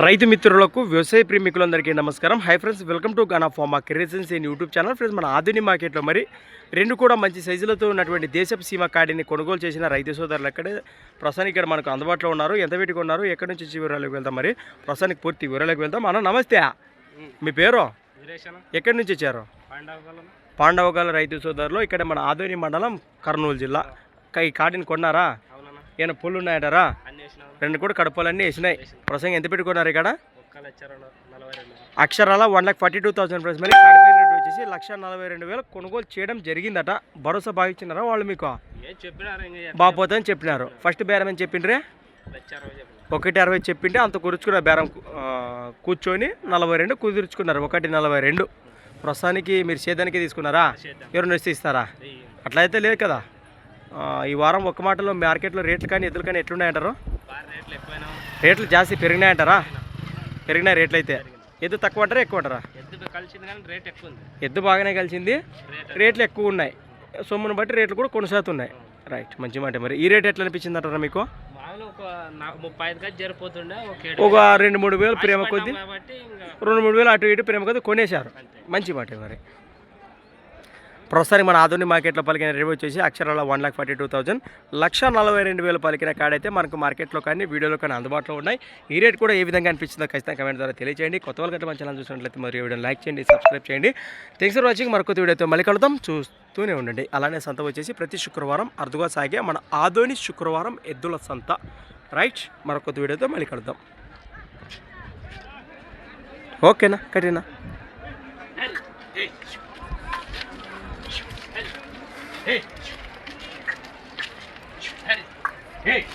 రైతు మిత్రులకు వ్యవసాయ ప్రేమికులందరికీ నమస్కారం. Hi friends welcome to Gana pharma creations in YouTube channel friends మన ఆధునిక మార్కెట్లో మరి రెండు కూడా మంచి సైజులతో ఉన్నటువంటి దేశపు సీమ కాడిని కొనుగోలు చేసిన రైతు సోదరులు అక్కడే ప్రస్తుతానికి ఇక్కడ మనకు అందుబాటులో ఉన్నారు. ఎంత పెట్టుకు ఉన్నారు? ఎక్కడి నుంచి వచ్చి వివరాలకు వెళ్తాం మరి? ప్రస్తుతానికి పూర్తి వివరాలకు వెళ్తాం అన్న నమస్తే. మీ పేరు? ఎక్కడి నుంచి వచ్చారు? పాండవగాల. రైతు సోదరులు ఇక్కడ మన ఆదోని మండలం కర్నూలు జిల్లా. క- ఈ కాడిని కొన్నారా? ఏమైనా పుల్లు ఉన్నాయంటారా రెండు కూడా కడపలన్నీ వేసినాయి. ప్రసంగం ఎంత పెట్టుకున్నారు ఇక్కడ? అక్షరాల one lakh forty two thousand price మరి కాడిపై రేట్ వచ్చేసి లక్ష నలభై రెండు వేలు కొనుగోలు చేయడం జరిగిందట. భరోసా బాగా ఇచ్చినారా వాళ్ళు మీకు? బాగోపోతే అని చెప్పినారు. ఫస్ట్ బేరం అని చెప్పిండ్రే? ఒకటి అరవై చెప్పింటే అంత కుదుర్చుకున్న బేరం కూర్చొని నలభై రెండు కుదుర్చుకున్నారు. ఒకటి నలభై రెండు. ప్రస్తుతానికి మీరు సేదానికి తీసుకున్నారా? ఎవరు వస్తే ఇస్తారా? అట్లా అయితే లేదు కదా. ఈ వారం ఒక్క మాటలో మార్కెట్లో రేట్లు కానీ ఎద్దులు కానీ ఎట్లున్నాయంటారు? రేట్లు జాస్తి పెరిగినాయంటారా పెరిగినాయి రేట్లు అయితే ఎద్దు తక్కువ అంటారా ఎక్కువ అంటారా? ఎద్దు బాగానే కలిసింది. రేట్లు ఎక్కువ ఉన్నాయి. సొమ్మును బట్టి రేట్లు కూడా కొనసాగుతున్నాయి. రైట్ మంచి మాట మరి. ఈ రేట్ ఎట్లా అనిపించింది అంటారా మీకు? ఒక రెండు మూడు వేలు ప్రేమ కొద్ది రెండు మూడు వేలు అటు ఇటు ప్రేమ కొద్ది కొనేశారు. మంచి మాట మరి. ప్రస్తుతానికి మన ఆధునిక మార్కెట్లో పలికిన రేట్ వచ్చేసి అక్షరాల one lakh forty two thousand లక్ష నలభై రెండు వేలు పలికిన కాడైతే మనకు మార్కెట్లో కానీ వీడియోలో కానీ అందుబాటులో ఉన్నాయి. ఈ రేట్ కూడా ఏ విధంగా అనిపించిందో ఖచ్చితంగా కమెంట్ ద్వారా తెలియజేయండి కొత్త వాళ్ళకి మంచి ఛానల్ చూసినట్లయితే మరి వీడియో లైక్ చేయండి సబ్స్క్రైబ్ చేయండి. థ్యాంక్స్ ఫర్ వాచింగ్ మరొక వీడియోతో మళ్ళీ కలుద్దాం. చూస్తూనే ఉండండి. అలానే సంత వచ్చేసి ప్రతి శుక్రవారం అరుదుగా సాగే మన ఆధోని శుక్రవారం ఎద్దుల సంత. రైట్ మరొక వీడియోతో మళ్ళీ కలుద్దాం. ఓకేనా? Hey! Hey!